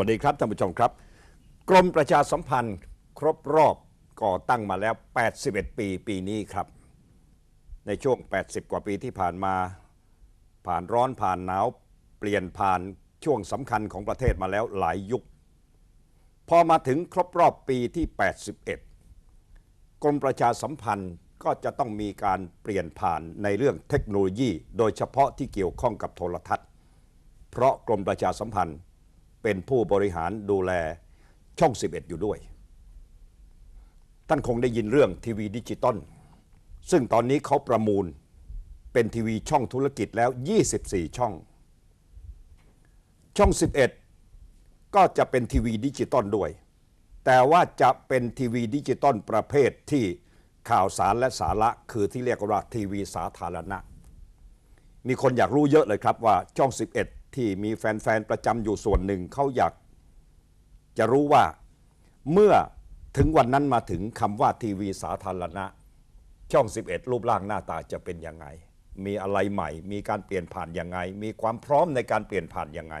สวัสดีครับท่านผู้ชมครับ กรมประชาสัมพันธ์ครบรอบก่อตั้งมาแล้ว 81 ปีปีนี้ครับ ในช่วง 80 กว่าปีที่ผ่านมา ผ่านร้อนผ่านหนาวเปลี่ยนผ่านช่วงสำคัญของประเทศมาแล้วหลายยุค พอมาถึงครบรอบปีที่ 81 กรมประชาสัมพันธ์ก็จะต้องมีการเปลี่ยนผ่านในเรื่องเทคโนโลยี โดยเฉพาะที่เกี่ยวข้องกับโทรทัศน์ เพราะกรมประชาสัมพันธ์ เป็นผู้บริหารดูแลช่อง 11 อยู่ด้วย ท่านคงได้ยินเรื่องทีวีดิจิตอลซึ่งตอนนี้เขาประมูลเป็นทีวีช่องธุรกิจแล้ว 24 ช่อง ช่อง 11 ก็จะเป็นทีวีดิจิตอลด้วย แต่ว่าจะเป็นทีวีดิจิตอลประเภทที่ข่าวสารและสาระคือที่เรียกว่าทีวีสาธารณะ มีคนอยากรู้เยอะเลยครับว่าช่อง 11 ที่มีแฟนๆประจำอยู่ส่วนหนึ่งเขาอยากจะรู้ว่าเมื่อถึงวันนั้นมาถึงคำว่าทีวีสาธารณะ ช่อง 11 รูปร่างหน้าตาจะเป็นยังไง มีอะไรใหม่ มีการเปลี่ยนผ่านยังไง มีความพร้อมในการเปลี่ยนผ่านยังไง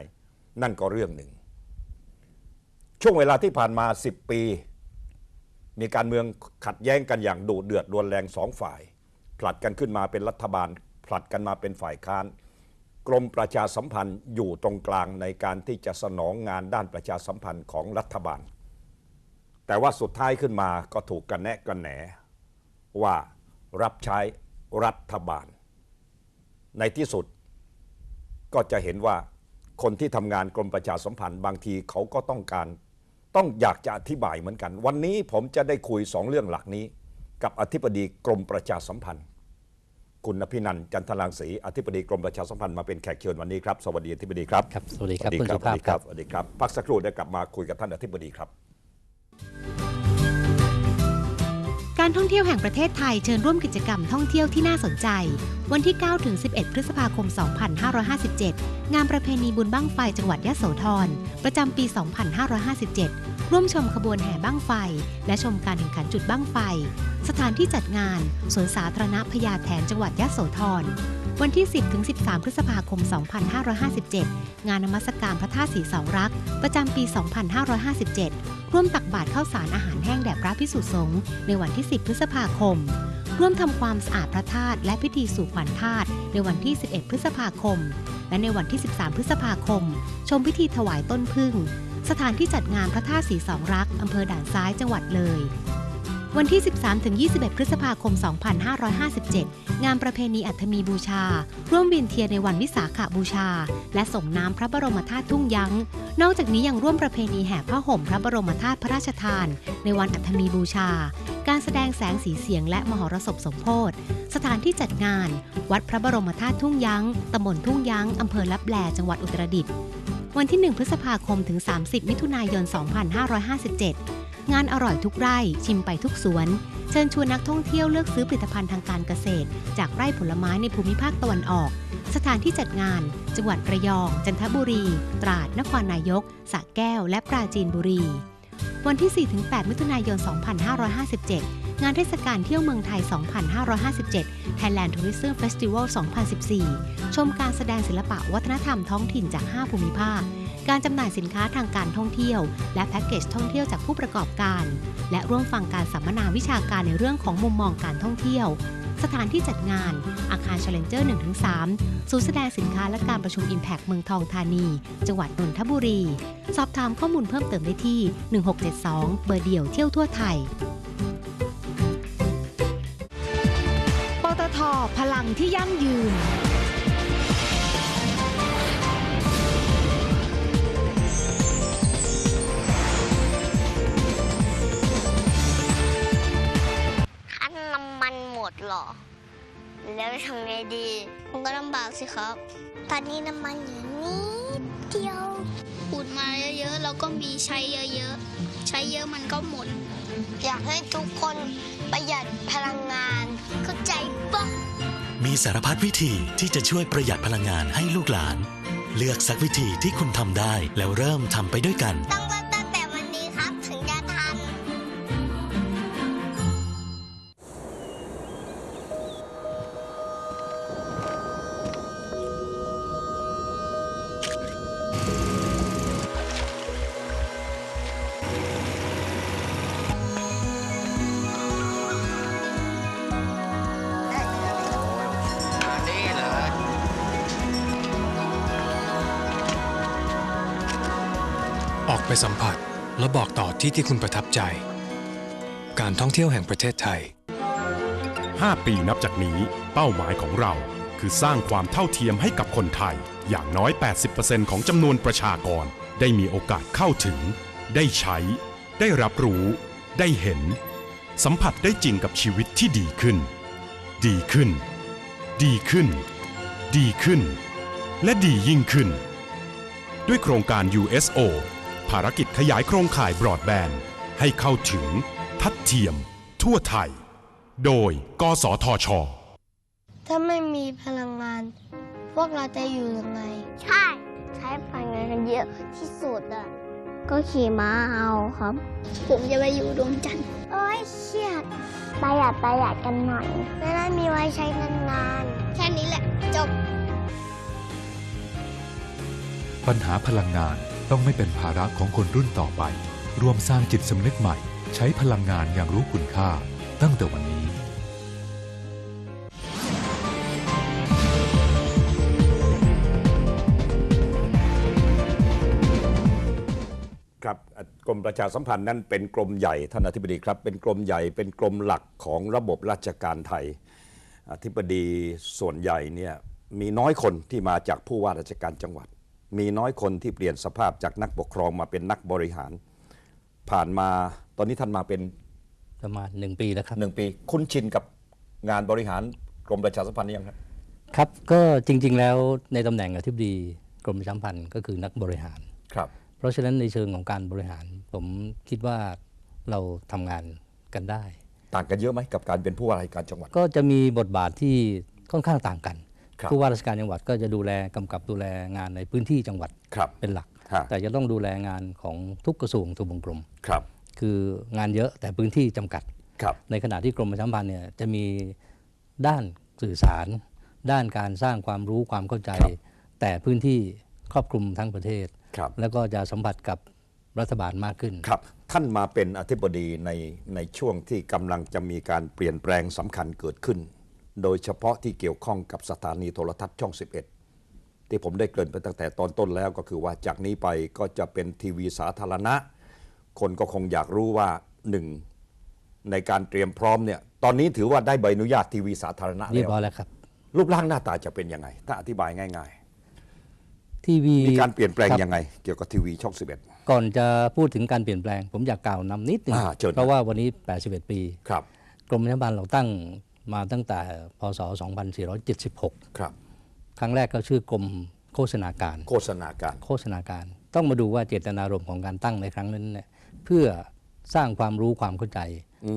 นั่นก็เรื่องหนึ่ง ช่วงเวลาที่ผ่านมา 10 ปี มีการเมืองขัดแย้งกันอย่างดุเดือดรวนแรงสองฝ่าย ผลัดกันขึ้นมาเป็นรัฐบาล ผลัดกันมาเป็นฝ่ายค้าน กรมประชาสัมพันธ์อยู่ตรงกลางในการที่จะสนองงานด้านประชาสัมพันธ์ของรัฐบาล แต่ว่าสุดท้ายขึ้นมาก็ถูกกันแนะกันแหนว่ารับใช้รัฐบาล ในที่สุดก็จะเห็นว่าคนที่ทำงานกรมประชาสัมพันธ์บางทีเขาก็ต้องการ ต้องอยากจะอธิบายเหมือนกัน วันนี้ผมจะได้คุยสองเรื่องหลักนี้ กับอธิบดีกรมประชาสัมพันธ์ คุณอภินันท์จันทรังสีอธิบดีกรมประชาสัมพันธ์มาเป็นแขกเชิญวันนี้ครับ สวัสดีอธิบดีครับ ครับ สวัสดีครับสคุณวัสุสภาพดีครับ สวัสดีครับ พักสักครู่ได้กลับมาคุยกับท่านอธิบดีครับ การท่องเที่ยวแห่งประเทศไทยเชิญร่วมกิจกรรมท่องเที่ยวที่น่าสนใจ วันที่ 9 ถึง 11 พฤษภาคม 2557 งานประเพณีบุญบั้งไฟจังหวัดยะโสธร ประจำปี 2557 ร่วมชมขบวนแห่บั้งไฟ และชมการแข่งขันจุดบั้งไฟ สถานที่จัดงานสวนสาธารณะพญาแถนจังหวัดยะโสธร วันที่ 10 ถึง 13 พฤษภาคม 2557 งานนมัสการพระธาตุสีสองรัก ประจำปี 2557 ร่วมตักบาตรข้าวสารอาหารแห้งแด่พระพิสุสงฆ์ในวันที่ 10 พฤษภาคม ร่วมทำความสะอาดพระธาตุและพิธีสู่ขวัญธาตุในวันที่ 11 พฤษภาคม และในวันที่ 13 พฤษภาคม ชมพิธีถวายต้นพึ่ง สถานที่จัดงานพระธาตุสีสองรักอำเภอด่านซ้ายจังหวัดเลย วันที่ 13-21 พฤษภาคม 2557 งานประเพณีอัฐมีบูชา ร่วมเวียนเทียนในวันวิสาขบูชา และส่งน้ำพระบรมธาตุทุ่งยั้ง นอกจากนี้ยังร่วมประเพณีแห่ผ้าห่มพระบรมธาตุพระราชทาน ในวันอัฐมีบูชา การแสดงแสงสีเสียงและมหรสพสมโพธิสถานที่จัดงาน วัดพระบรมธาตุทุ่งยั้งตำบลทุ่งยั้งอำเภอลับแลจังหวัดอุตรดิตถ์วันที่ 1 พฤษภาคมถึง 30 มิถุนายน 2557 งานอร่อยทุกไร่ชิมไปทุกสวน เชิญชวนนักท่องเที่ยวเลือกซื้อผลิตภัณฑ์ทางการเกษตร จากไร่ผลไม้ในภูมิภาคตะวันออก สถานที่จัดงาน จังหวัดระยอง จันทบุรี ตราดนครนายกสระแก้ว และปราจีนบุรี วันที่ 4-8 มิถุนายน 2557 งานเทศกาลเที่ยวเมืองไทย 2557 Thailand Tourism Festival 2014 ชมการแสดงศิลปะวัฒนธรรมท้องถิ่นจาก 5 ภูมิภาค การจำหน่ายสินค้าทางการท่องเที่ยว และแพ็กเกจท่องเที่ยวจากผู้ประกอบการ และร่วมฟังการสัมมนาวิชาการในเรื่องของมุมมองการท่องเที่ยว สถานที่จัดงาน อาคาร Challenger 1-3 ศูนย์แสดงสินค้าและการประชุม Impact เมืองทองธานี จังหวัดนนทบุรี สอบถามข้อมูลเพิ่มเติมได้ที่ 1672 เบอร์เดี่ยวเที่ยวทั่วไทยปตทพลังที่ยั่งยืน เหรอ แล้วจะทำไงดีมันก็ลำบากสิครับ ตอนนี้น้ำมันอยู่นิดเดียวขูดมาเยอะๆแล้วก็มีใช้เยอะๆ ใช้เยอะมันก็หมด อยากให้ทุกคนประหยัดพลังงานเข้าใจปะมีสารพัดวิธีที่จะช่วยประหยัดพลังงานให้ลูกหลาน เลือกสักวิธีที่คุณทำได้แล้วเริ่มทำไปด้วยกัน และบอกต่อที่ที่คุณประทับใจ การท่องเที่ยวแห่งประเทศไทย 5 ปีนับจากนี้ เป้าหมายของเรา คือสร้างความเท่าเทียมให้กับคนไทย อย่างน้อย 80%ของจำนวนประชากร ได้มีโอกาสเข้าถึง ได้ใช้ ได้รับรู้ ได้เห็น สัมผัสได้จริงกับชีวิตที่ดีขึ้น ดีขึ้น ดีขึ้น ดีขึ้น และดียิ่งขึ้น ด้วยโครงการ USO ภารกิจขยายโครงข่ายบรอดแบนด์ให้เข้าถึง ทัดเทียม ทั่วไทย โดย กสทช ถ้าไม่มีพลังงาน พวกเราจะอยู่ยังไง ใช่ ใช้พลังงานกันเยอะที่สุดอะ ก็ขี่ม้าเอาครับ ผมจะไปอยู่ดวงจันทร์โอ้ยเครียดประหยัดประหยัดกันหน่อยไม่ได้มีไว้ใช้นานแค่นี้แหละ จบ ปัญหาพลังงาน ต้องไม่เป็นภาระของคนรุ่นต่อไป รวมสร้างจิตสำนึกใหม่ ใช้พลังงานอย่างรู้คุณค่า ตั้งแต่วันนี้ ครับกรมประชาสัมพันธ์นั้นเป็นกรมใหญ่ท่านอธิบดีครับ เป็นกรมใหญ่เป็นกรมหลักของระบบราชการไทย อธิบดีส่วนใหญ่เนี่ยมีน้อยคนที่มาจากผู้ว่าราชการจังหวัด มีน้อยคนที่เปลี่ยนสภาพจากนักปกครองมาเป็นนักบริหาร ผ่านมาตอนนี้ท่านมาเป็นประมาณหนึ่งปีแล้วครับหนึ่งปี คุ้นชินกับงานบริหารกรมประชาสัมพันธ์หรือยังครับครับก็จริง ๆ แล้วในตำแหน่งอธิบดีกรมประชาสัมพันธ์ก็คือนักบริหารครับ เพราะฉะนั้นในเชิงของการบริหาร ผมคิดว่าเราทำงานกันได้ ต่างกันเยอะไหมกับการเป็นผู้ว่าราชการจังหวัด ก็จะมีบทบาทที่ค่อนข้างต่างกันครับ ผู้ว่าราชการจังหวัดก็จะดูแลกำกับดูแลงานในพื้นที่จังหวัดครับเป็นหลักฮะแต่จะต้องดูแลงานของทุกกระทรวงทุกวงกลมครับ คืองานเยอะแต่พื้นที่จำกัดครับในขณะที่กรมประชาสัมพันธ์เนี่ยจะมีด้านสื่อสาร ด้านการสร้างความรู้ความเข้าใจครับแต่พื้นที่ครอบคลุมทั้งประเทศครับแล้วก็จะสัมผัสกับรัฐบาลมากขึ้นครับ ท่านมาเป็นอธิบดีในในช่วงที่กำลังจะมีการเปลี่ยนแปลงสำคัญเกิดขึ้น โดยเฉพาะที่เกี่ยวข้องกับสถานีโทรทัศน์ช่อง 11 ที่ผมได้เกริ่นไปตั้งแต่ตอนต้นแล้วก็คือว่าจากนี้ไปก็จะเป็นทีวีสาธารณะ คนก็คงอยากรู้ว่าหนึ่งในการเตรียมพร้อมเนี่ยตอนนี้ถือว่าได้ใบอนุญาตทีวีสาธารณะเรียแล้บวร้อยแล้วครับ รูปร่างหน้าตาจะเป็นยังไง ถ้าอธิบายง่ายทีวีๆมีการเปลี่ยนแปลงครับยังไง เกี่ยวกับทีวีช่อง 11 ก่อนจะพูดถึงการเปลี่ยนแปลง ผมอยากกล่าวนำนิดหนึงอ่าเชิญเพราะว่าวันนี้ 81 ปีครับกรมประชาสัมพันธ์เราตั้ง มาตั้งแต่พศ 2476 ครับ ครั้งแรกก็ชื่อกรมโฆษณาการ โฆษณาการ โฆษณาการ ต้องมาดูว่าเจตนารมณ์ของการตั้งในครั้งนั้นเนี่ยเพื่อสร้างความรู้ความเข้าใจ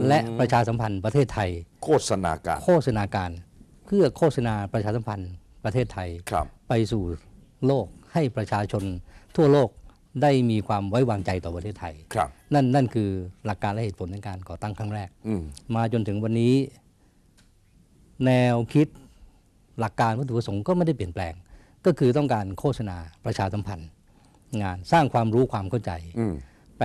และประชาสัมพันธ์ประเทศไทย โฆษณาการ โฆษณาการ เพื่อโฆษณาประชาสัมพันธ์ประเทศไทยครับไปสู่โลกให้ประชาชนทั่วโลกได้มีความไว้วางใจต่อประเทศไทยครับนั่นนั่นคือหลักการและเหตุผลในการก่อตั้งครั้งแรกอืมมาจนถึงวันนี้ แนวคิดหลักการวัตถุประสงค์ก็ไม่ได้เปลี่ยนแปลง ก็คือต้องการโฆษณาประชาสัมพันธ์ งานสร้างความรู้ความเข้าใจอืม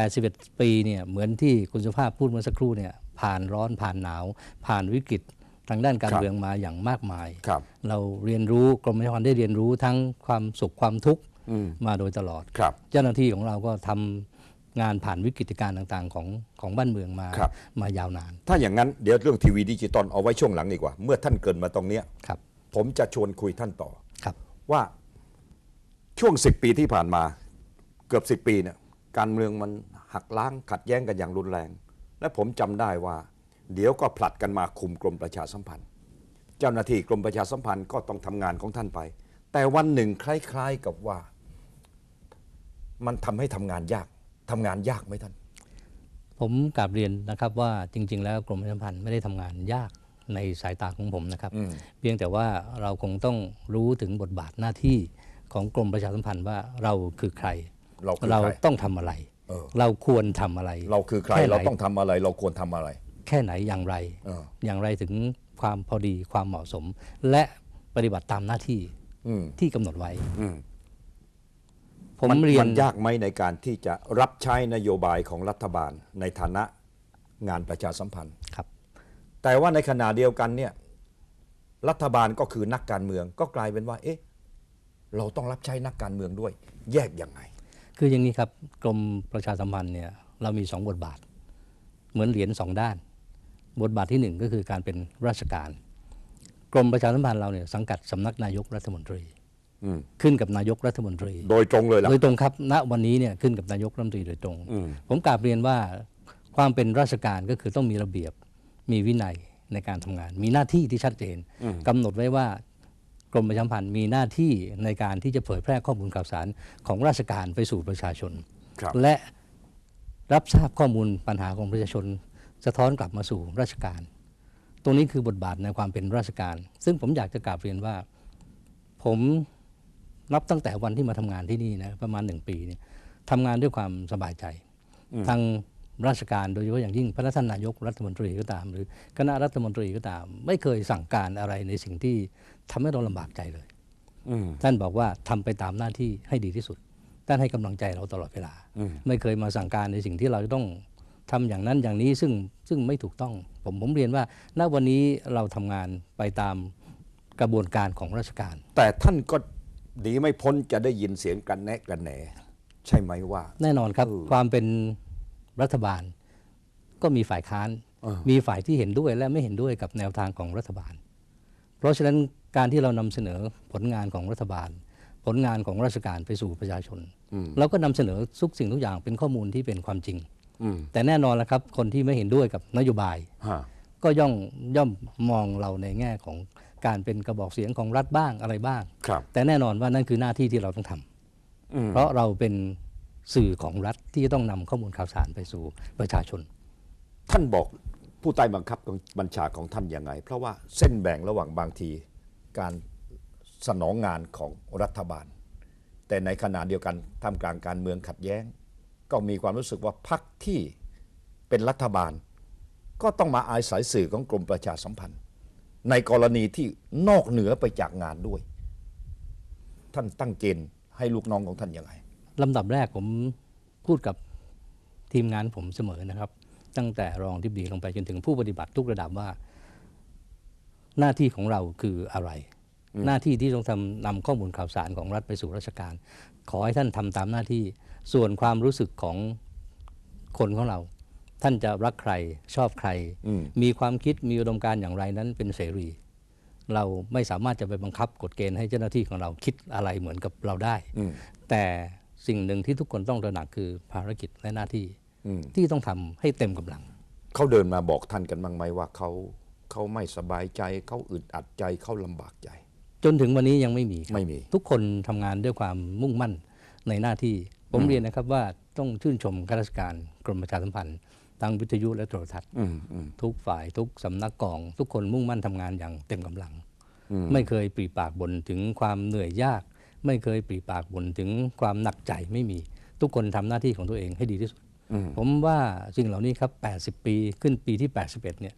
81 ปีเนี่ยเหมือนที่คุณสุภาพพูดเมื่อสักครู่เนี่ยผ่านร้อนผ่านหนาว ผ่านวิกฤตทางด้านการครับเมืองมาอย่างมากมายครับเราเรียนรู้กรมประชาสัมพันธ์ได้เรียนรู้ทั้งความสุขความทุกข์อืมมาโดยตลอดครับเจ้าหน้าที่ของเราก็ทำ งานผ่านวิกฤตการณ์ต่างๆ ของของบ้านเมืองมา ครับ มายาวนาน ถ้าอย่างนั้นเดี๋ยวเรื่องทีวีดิจิตอลเอาไว้ช่วงหลังดีกว่า เมื่อท่านเกรินมาตรงเนี้ยครับ ผมจะชวนคุยท่านต่อ ครับ ว่าช่วง 10 ปีที่ผ่านมาเกือบ 10 ปีเนี่ยการเมืองมันหักล้างขัดแย้งกันอย่างรุนแรง และผมจำได้ว่า เดี๋ยวก็ผลัดกันมาคุมกรมประชาสัมพันธ์ เจ้าหน้าที่กรมประชาสัมพันธ์ก็ต้องทำงานของท่านไป แต่วันหนึ่งคล้าย ๆกับว่า มันทำให้ทำงานยาก ทำงานยากไหมท่าน ผมกราบเรียนนะครับว่าจริง ๆ แล้วกรมประชาสัมพันธ์ไม่ได้ทำงานยากในสายตาของผมนะครับ อืม เพียงแต่ว่าเราคงต้องรู้ถึงบทบาทหน้าที่ของกรมประชาสัมพันธ์ว่าเราคือใคร เราคือเราใคร ต้องทำอะไร เออ เราควรทำอะไร เราคือใครแไหน เราต้องทำอะไร เราควรทำอะไร แค่ไหนอย่างไร เออ อย่างไรถึงความพอดีความเหมาะสม และปฏิบัติตามหน้าที่อืมที่กำหนดไว้ อืม ผมมันเรียนมันยากไหมในการที่จะรับใช้นโยบายของรัฐบาลในฐานะงานประชาสัมพันธ์ครับ แต่ว่าในขณะเดียวกันเนี่ยรัฐบาลก็คือนักการเมืองก็กลายเป็นว่า เอ๊ะ เราต้องรับใช้นักการเมืองด้วย แยกยังไง คืออย่างนี้ครับกรมประชาสัมพันธ์เนี่ยเรามีสองบทบาท เหมือนเหรียญสองด้าน บทบาทที่หนึ่งก็คือการเป็นราชการ กรมประชาสัมพันธ์เราเนี่ยสังกัดสำนักนายกรัฐมนตรีอืม ขึ้นกับนายกรัฐมนตรี โดยตรงเลยล่ะโดยตรงครับณวันนี้เนี่ยขึ้นกับนายกรัฐมนตรีโดยตรงอืมผมกราบเรียนว่าความเป็นราชการก็คือต้องมีระเบียบมีวินัยในการทำงาน มีหน้าที่ที่ชัดเจนกำหนดไว้ว่ากรมประชาสัมพันธ์มีหน้าที่ในการที่จะเผยแพร่ข้อมูลข่าวสารของราชการไปสู่ประชาชนครับและรับทราบข้อมูลปัญหาของประชาชน สะท้อนกลับมาสู่ราชการ ตรงนี้คือบทบาทในความเป็นราชการ ซึ่งผมอยากจะกราบเรียนว่า ผม นับตั้งแต่วันที่มาทำงานที่นี่นะประมาณหนึ่งปีเนี่ยทำงานด้วยความสบายใจ ทางราชการโดยเฉพาะอย่างยิ่งพระท่านนายกรัฐมนตรีก็ตาม หรือคณะรัฐมนตรีก็ตาม ไม่เคยสั่งการอะไรในสิ่งที่ทำให้เราลำบากใจเลยอืมท่านบอกว่าทำไปตามหน้าที่ให้ดีที่สุดท่านให้กำลังใจเราตลอดเวลาอืมไม่เคยมาสั่งการในสิ่งที่เราจะต้องทำอย่างนั้นอย่างนี้ซึ่งซึ่งไม่ถูกต้อง ผมผมเรียนว่าณวันนี้เราทำงานไปตามกระบวนการของราชการ แต่ท่านก็ หนีไม่พ้นจะได้ยินเสียงกันแนะกันแหนใช่ไหมว่า แน่นอนครับเออความเป็นรัฐบาล ก็มีฝ่ายค้านเออมีฝ่ายที่เห็นด้วยและไม่เห็นด้วยกับแนวทางของรัฐบาล เพราะฉะนั้นการที่เรานำเสนอผลงานของรัฐบาล ผลงานของราชการไปสู่ประชาชนอืมเราก็นำเสนอทุกสิ่งทุกอย่างเป็นข้อมูลที่เป็นความจริงอืมแต่แน่นอนแล้วครับ คนที่ไม่เห็นด้วยกับนโยบายฮะก็ย่อมย่อมมองเราในแง่ของ การเป็นกระบอกเสียงของรัฐบ้างอะไรบ้างครับแต่แน่นอนว่านั่นคือหน้าที่ที่เราต้องทำอืมเพราะเราเป็นสื่อของรัฐที่จะต้องนำข้อมูลข่าวสารไปสู่ประชาชน ท่านบอกผู้ใต้บังคับบัญชาของท่านยังไง เพราะว่าเส้นแบ่งระหว่างบางทีการสนองงานของรัฐบาล แต่ในขณะเดียวกันท่ามกลางการเมืองขัดแย้ง ก็มีความรู้สึกว่าพรรคที่เป็นรัฐบาล ก็ต้องมาอาศัยสื่อของกรมประชาสัมพันธ์ ในกรณีที่นอกเหนือไปจากงานด้วย ท่านตั้งเกณฑ์ให้ลูกน้องของท่านยังไงลำดับแรกผมพูดกับทีมงานผมเสมอนะครับ ตั้งแต่รองที่ดีลงไปจนถึงผู้ปฏิบัติทุกระดับว่า หน้าที่ของเราคืออะไร หน้าที่ที่ต้องทำนำข้อมูลข่าวสารของรัฐไปสู่ราชการ ขอให้ท่านทำตามหน้าที่ส่วนความรู้สึกของคนของเรา ท่านจะรักใครชอบใครอืมมีความคิดมีอุดมการณ์อย่างไรนั้นเป็นเสรี เราไม่สามารถจะไปบังคับกฎเกณฑ์ให้เจ้าหน้าที่ของเราคิดอะไรเหมือนกับเราได้อืมแต่สิ่งหนึ่งที่ทุกคนต้องตระหนักคือภารกิจและหน้าที่อืมที่ต้องทำให้เต็มกำลัง เขาเดินมาบอกท่านกันบ้างไหมว่าเขาเขาไม่สบายใจเขาอึดอัดใจเขาลำบากใจ จนถึงวันนี้ยังไม่มีครับไม่มี ทุกคนทำงานด้วยความมุ่งมั่นในหน้าที่ ผมเรียนนะครับว่าต้องชื่นชมข้าราชการกรมประชาสัมพันธ์ ทั้งวิทยุและโทรทัศน์อืมอืมทุกฝ่ายทุกสำนักกอง ทุกคนมุ่งมั่นทำงานอย่างเต็มกำลังอืมไม่เคยปรีปากบ่นถึงความเหนื่อยยาก ไม่เคยปรีปากบ่นถึงความหนักใจไม่มี ทุกคนทำหน้าที่ของตัวเองให้ดีที่สุดอืมผมว่าสิ่งเหล่านี้ครับ 80 ปีขึ้นปีที่ 81 เนี่ย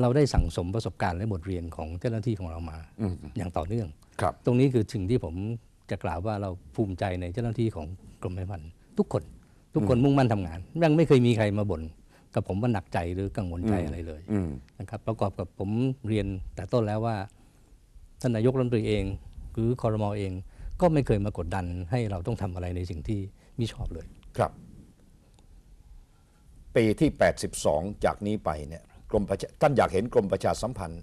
เราได้สั่งสมประสบการณ์และบทเรียนของเจ้าหน้าที่ของเรามาอืมอย่างต่อเนื่องครับตรงนี้คือสิ่งที่ผมจะกล่าวว่าเราภูมิใจในเจ้าหน้าที่ของกรมประชาสัมพันธ์ทุกคน ทุกคนมุ่งมั่นทำงานยังไม่เคยมีใครมาบ่นกับผมว่าหนักใจหรือกังวลใจอะไรเลยอืมนะครับ ประกอบกับผมเรียนแต่ต้นแล้วว่าท่านนายกรัฐมนตรีเอง หรือคอรมอเอง ก็ไม่เคยมากดดันให้เราต้องทำอะไรในสิ่งที่มิชอบเลย ครับ ปีที่ 82 จากนี้ไปเนี่ยกรมประชาท่านอยากเห็นกรมประชาสัมพันธ์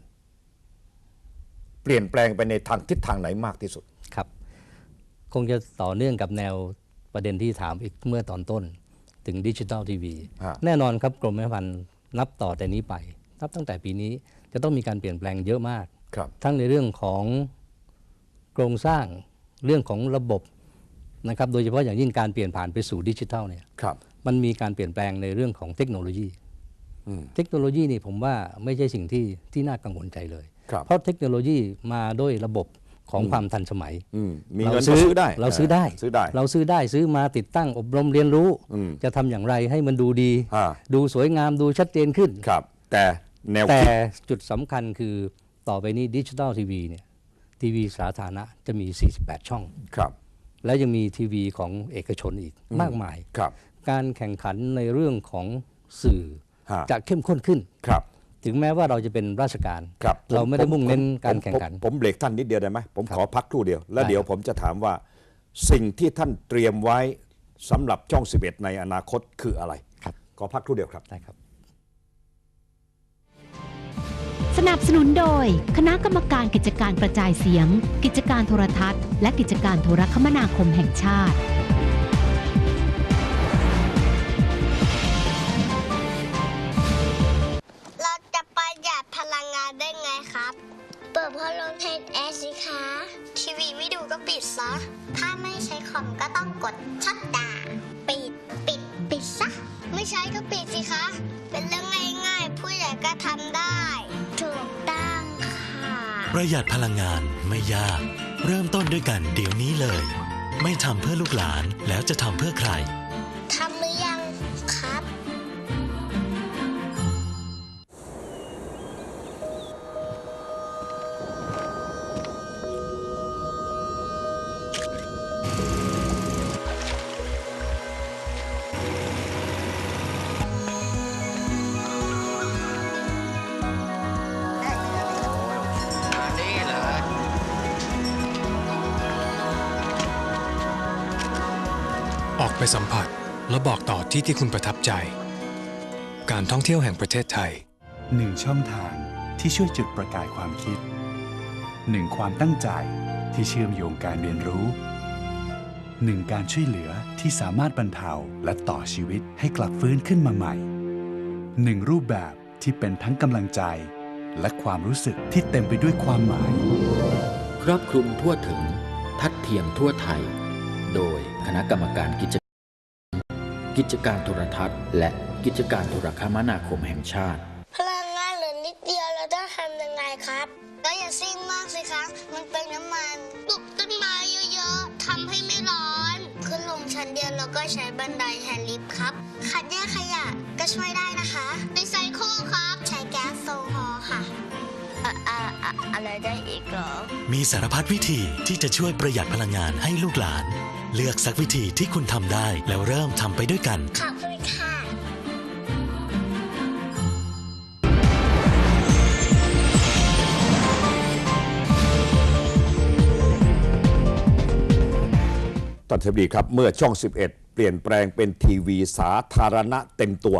เปลี่ยนแปลงไปในทางทิศทางไหนมากที่สุดครับ คงจะต่อเนื่องกับแนว ประเด็นที่ถามอีกเมื่อตอนต้น ถึงดิจิ t a ลทีวีฮะแน่นอนครับกรมประชาสัมพันธ์นับต่อแต่นี้ไป นับตั้งแต่ปีนี้จะต้องมีการเปลี่ยนแปลงเยอะมากครับทั้งในเรื่องของโครงสร้างเรื่องของระบบนะครับโดยเฉพาะอย่างยิ่งการเปลี่ยนผ่านไปสู่ดิจิทัลเนี่ยครับมันมีการเปลี่ยนแปลงในเรื่องของเทคโนโลยีอืมเทคโนโลยีนี่ผมว่าไม่ใช่สิ่งที่ที่น่ากังวลใจเลยครับเพราะเทคโนโลยีมาด้วยระบบ ของความทันสมัยอืมมีเงินก็ซื้อได้ เราซื้อได้ซื้อได้ เราซื้อได้ซื้อมาติดตั้งอบรมเรียนรู้อืมจะทำอย่างไรให้มันดูดีฮะดูสวยงามดูชัดเจนขึ้นครับ แต่แนวแต่คิดจุดสำคัญคือต่อไปนี้ดิจิ t a ลทีวีเนี่ยทีวีสาธารณะจะมี 48 ช่องครับ และยังมีทีวีของเอกชนอีกมากมายครับ การแข่งขันในเรื่องของสื่อฮะจะเข้มข้นขึ้นครับ ถึงแม้ว่าเราจะเป็นราชการครับเราไม่ได้ผมุ่งเน้นผมการผมแข่งขันผมผมเบรกท่านนิดเดียวได้ไหมผมครับขอพักครู่เดียว แล้วได้เดี๋ยวครับผมจะถามว่าสิ่งที่ท่านเตรียมไว้สำหรับช่อง 11 ในอนาคตคืออะไรครับขอพักครู่เดียวครับได้ครับ สนับสนุนโดย คณะกรรมการกิจการกระจายเสียง กิจการโทรทัศน์ และกิจการโทรคมนาคมแห่งชาติ เทนแอร์สิคะ ทีวีไม่ดูก็ปิดซะ ถ้าไม่ใช้คอมก็ต้องกดชัดดาปิด ปิด ปิดซะ ไม่ใช้ก็ปิดสิคะ เป็นเรื่องง่ายๆ ผู้ใหญ่ก็ทำได้ ถูกต้องค่ะ ประหยัดพลังงานไม่ยาก เริ่มต้นด้วยกันเดี๋ยวนี้เลย ไม่ทำเพื่อลูกหลานแล้วจะทำเพื่อใคร และบอกต่อที่ที่คุณประทับใจ การท่องเที่ยวแห่งประเทศไทย หนึ่งช่องทางที่ช่วยจุดประกายความคิดหนึ่งความตั้งใจที่เชื่อมโยงการเรียนรู้หนึ่งการช่วยเหลือที่สามารถบรรเทาและต่อชีวิตให้กลับฟื้นขึ้นมาใหม่หนึ่งรูปแบบที่เป็นทั้งกำลังใจ และความรู้สึกที่เต็มไปด้วยความหมาย ครอบคลุมทั่วถึงทัดเทียมทั่วไทย โดยคณะกรรมการกิจ กิจการโทรทัศน์ และกิจการโทรคมนาคมแห่งชาติ พลังงานเหลือนิดเดียวเราต้องทำยังไงครับก็อย่าซิ่งมากสิคะมันเป็นน้ำมันปลูกต้นไม้เยอะๆทำให้ไม่ร้อน ขึ้นลงชั้นเดียวเราก็ใช้บันไดแทนลิฟต์ครับคัดแยกขยะก็ช่วยได้นะคะรีไซเคิลครับใช้แก๊สโซฮอล์ค่ะอะอะอะอะไรได้อีกเหรอ มีสารพัดวิธีที่จะช่วยประหยัดพลังงานให้ลูกหลาน เลือกสักวิธีที่คุณทำได้ แล้วเริ่มทำไปด้วยกัน ขอบคุณค่ะ ท่านเทบดีครับ เมื่อช่อง 11 เปลี่ยนแปลงเป็นทีวีสาธารณะเต็มตัว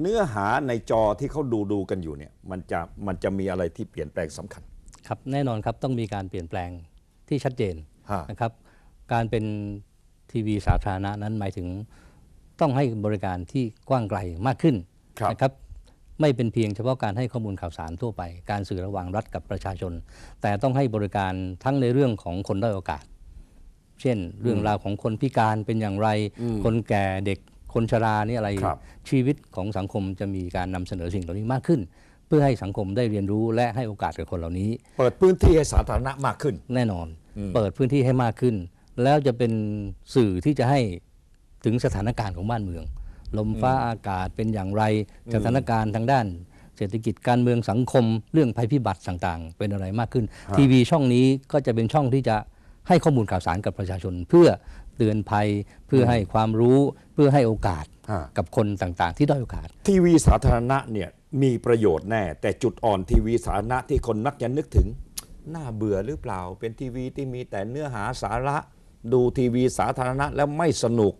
เนื้อหาในจอที่เขาดูดูกันอยู่เนี่ยมันจะมันจะมีอะไรที่เปลี่ยนแปลงสำคัญ ครับแน่นอนครับต้องมีการเปลี่ยนแปลงที่ชัดเจนฮะ นะครับ การเป็นทีวีสาธารณะนั้นหมายถึงต้องให้บริการที่กว้างไกลมากขึ้นครับนะครับไม่เป็นเพียงเฉพาะการให้ข้อมูลข่าวสารทั่วไป การสื่อระหว่างรัฐกับประชาชน แต่ต้องให้บริการทั้งในเรื่องของคนด้อยโอกาส เช่น เรื่องราวของคนพิการเป็นอย่างไร คนแก่เด็กคนชรานี่อะไรครับชีวิตของสังคมจะมีการนำเสนอสิ่งเหล่านี้มากขึ้น เพื่อให้สังคมได้เรียนรู้และให้โอกาสกับคนเหล่านี้ เปิดพื้นที่ให้สาธารณะมากขึ้น แน่นอนอืมเปิดพื้นที่ให้มากขึ้น แล้วจะเป็นสื่อที่จะให้ถึงสถานการณ์ของบ้านเมือง ลมฟ้าอากาศเป็นอย่างไร สถานการณ์ทางด้าน เศรษฐกิจการเมืองสังคม เรื่องภัยพิบัติต่างๆ เป็นอะไรมากขึ้น ทีวีช่องนี้ก็จะเป็นช่องที่จะให้ข้อมูลข่าวสารกับประชาชน เพื่อเตือนภัยเพื่อให้ความรู้เพื่อให้โอกาสฮะกับคนต่างๆ ที่ด้อยโอกาส ทีวีสาธารณะเนี่ยมีประโยชน์แน่ แต่จุดอ่อนทีวีสาธารณะที่คนมักจะนึกถึง น่าเบื่อหรือเปล่า เป็นทีวีที่มีแต่เนื้อหาสาระ ดูทีวีสาธารณะแล้วไม่สนุก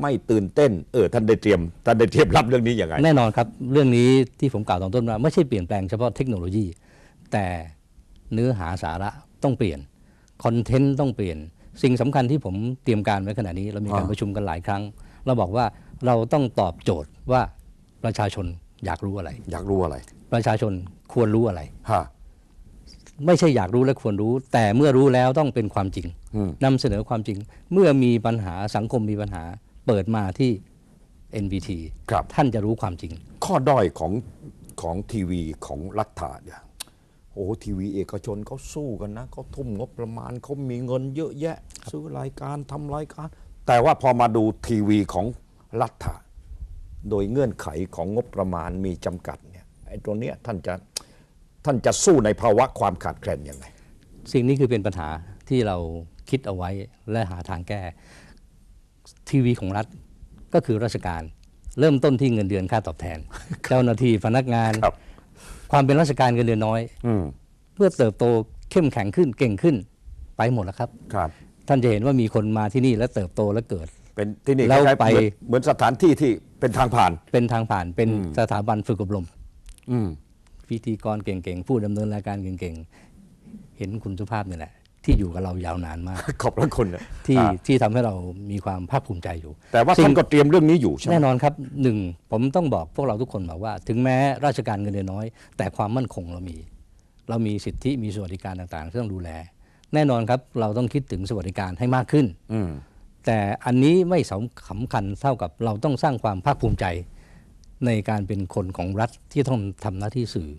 ไม่ตื่นเต้น เออท่านได้เตรียมท่านได้เตรียมรับเรื่องนี้ยังไงแน่นอนครับ เรื่องนี้ที่ผมกล่าวตอนต้นว่าไม่ใช่เปลี่ยนแปลงเฉพาะเทคโนโลยี แต่เนื้อหาสาระต้องเปลี่ยนคอนเทนต์ต้องเปลี่ยน สิ่งสำคัญที่ผมเตรียมการไว้ขณะนี้ เรามีการอ่าประชุมกันหลายครั้ง เราบอกว่าเราต้องตอบโจทย์ว่าประชาชนอยากรู้อะไร อยากรู้อะไร ประชาชนควรรู้อะไรฮะ ไม่ใช่อยากรู้และควรรู้ แต่เมื่อรู้แล้วต้องเป็นความจริงอืมนำเสนอความจริง เมื่อมีปัญหาสังคมมีปัญหา เปิดมาที่ NBT ครับท่านจะรู้ความจริง ข้อด้อยของของทีวีของรัฐาเนี่ยโอ้โหทีวีเอกชนเขาสู้กันนะเขาทุ่มงบประมาณเขามีเงินเยอะแยะ ซื้อรายการทำรายการ แต่ว่าพอมาดูทีวีของรัฐาโดยเงื่อนไขของงบประมาณมีจำกัดเนี่ยไอ้ตัวเนี้ยท่านจะ ท่านจะสู้ในภาวะความขาดแคลนยังไง สิ่งนี้คือเป็นปัญหาที่เราคิดเอาไว้และหาทางแก้ ทีวีของรัฐก็คือราชการ เริ่มต้นที่เงินเดือนค่าตอบแทน เจ้าหน้าที่พนักงานครับความเป็นราชการเงินเดือนน้อยอืมเพื่อเติบโตเข้มแข็งขึ้นเก่งขึ้นไปหมดแล้วครับครับ ท่านจะเห็นว่ามีคนมาที่นี่แล้วเติบโตและเกิด เป็นที่นี่แล้วคล้ายๆไปเหมือนเหมือนสถานที่ที่เป็นทางผ่าน เป็นทางผ่านเป็นอืมสถาบันฝึกอบรม อืม พิธีกรเก่งๆ ผู้ดำเนินรายการเก่งๆ เห็นคุณสุภาพนี่แหละ ที่อยู่กับเรายาวนานมาก ขอบพระคุณนะที่อ่าที่ทำให้เรามีความภาคภูมิใจอยู่ แต่ว่าสิ่งท่านก็เตรียมเรื่องนี้อยู่ใช่ไหมแน่นอนครับหนึ่งผมต้องบอกพวกเราทุกคนบอกว่า ถึงแม้ราชการเงินเดือนน้อย แต่ความมั่นคงเรามี เรามีสิทธิมีสวัสดิการต่างๆที่ต้องดูแล แน่นอนครับเราต้องคิดถึงสวัสดิการให้มากขึ้น อืมแต่อันนี้ไม่สำคัญเท่ากับเราต้องสร้างความภาคภูมิใจ ในการเป็นคนของรัฐที่ต้องทำหน้าที่สื่อ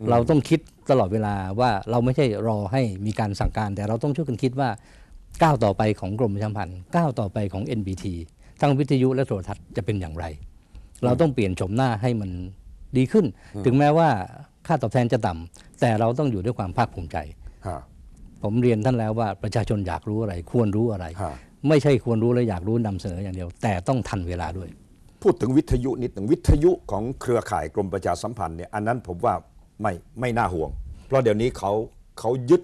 อมเราต้องคิดตลอดเวลาว่าเราไม่ใช่รอให้มีการสั่งการ แต่เราต้องช่วยกันคิดว่าก้าวต่อไปของกรมประชาสัมพันธ์ก้าวต่อไปของ NBT ทั้งวิทยุและโทรทัศน์จะเป็นอย่างไร เราต้องเปลี่ยนโฉมหน้าให้มันดีขึ้น ถึงแม้ว่าค่าตอบแทนจะต่ำแต่เราต้องอยู่ด้วยความภาคภูมิใจฮะผมเรียนท่านแล้วว่าประชาชนอยากรู้อะไร ควรรู้อะไรฮะไม่ใช่ควรรู้และอยากรู้นำเสนออย่างเดียว แต่ต้องทันเวลาด้วย พูดถึงวิทยุนิดหนึ่งวิทยุของเครือข่ายกรมประชาสัมพันธ์เนี่ยอันนั้นผมว่าไม่ไม่น่าห่วง เพราะเดี๋ยวนี้เขาเขายึด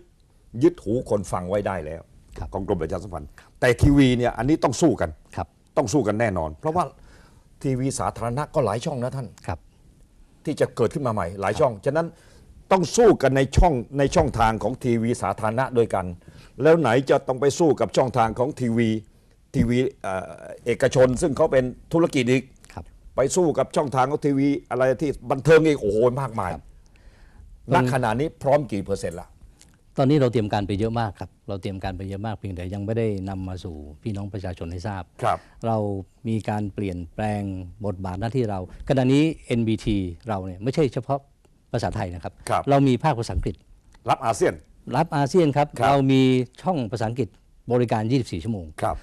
ยึดหูคนฟังไว้ได้แล้วครับของกรมประชาสัมพันธ์ แต่ทีวีเนี่ยอันนี้ต้องสู้กันครับ ต้องสู้กันแน่นอน เพราะว่าทีวีสาธารณะก็หลายช่องนะท่านครับ ที่จะเกิดขึ้นมาใหม่หลายช่องฉะนั้นต้องสู้กันในช่องในช่องทางของทีวีสาธารณะด้วยกัน แล้วไหนจะต้องไปสู้กับช่องทางของทีวี ทีวีเอ่อเอกชน ซึ่งเขาเป็นธุรกิจอีกครับไปสู้กับช่องทางของทีวีอะไรที่บันเทิงอีกโอ้โหมากมายครับณขณะนี้พร้อมกี่เปอร์เซ็นต์ละตอนนี้เราเตรียมการไปเยอะมากครับ เราเตรียมการไปเยอะมากเพียงแต่ยังไม่ได้นำมาสู่พี่น้องประชาชนให้ทราบครับ เรามีการเปลี่ยนแปลงบทบาทหน้าที่เราขณะนี้ NBT เราเนี่ยไม่ใช่เฉพาะภาษาไทยนะครับครับเรามีภาคภาษาอังกฤษ รับอาเซียน รับอาเซียนครับครับเรามีช่องภาษาอังกฤษบริการ 24 ชั่วโมงครับ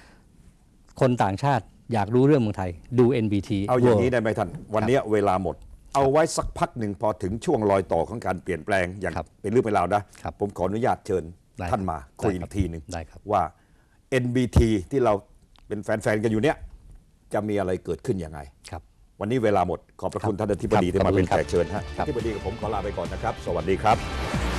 คนต่างชาติอยากรู้เรื่องเมืองไทย ดู NBT เอาอย่างนี้ World ได้ไหมท่าน วันนี้เวลาหมด เอาไว้สักพักหนึ่งพอถึงช่วงรอยต่อของการเปลี่ยนแปลงอย่างครับเป็นเรื่องเป็นราวนะครับผมขออนุญาตเชิญได้ท่านมาคุยได้อีครักบทีหนึ่งได้ครับว่า NBT ที่เราเป็นแฟนๆกันอยู่เนี้ยจะมีอะไรเกิดขึ้นยังไงครับวันนี้เวลาหมดขอบพระคุณครับท่านอธิบดีครับที่มาเป็นขอบแขคุณครับกเชิญฮะครับอธิบดีกับผมขอลาไปก่อนนะครับ สวัสดีครับ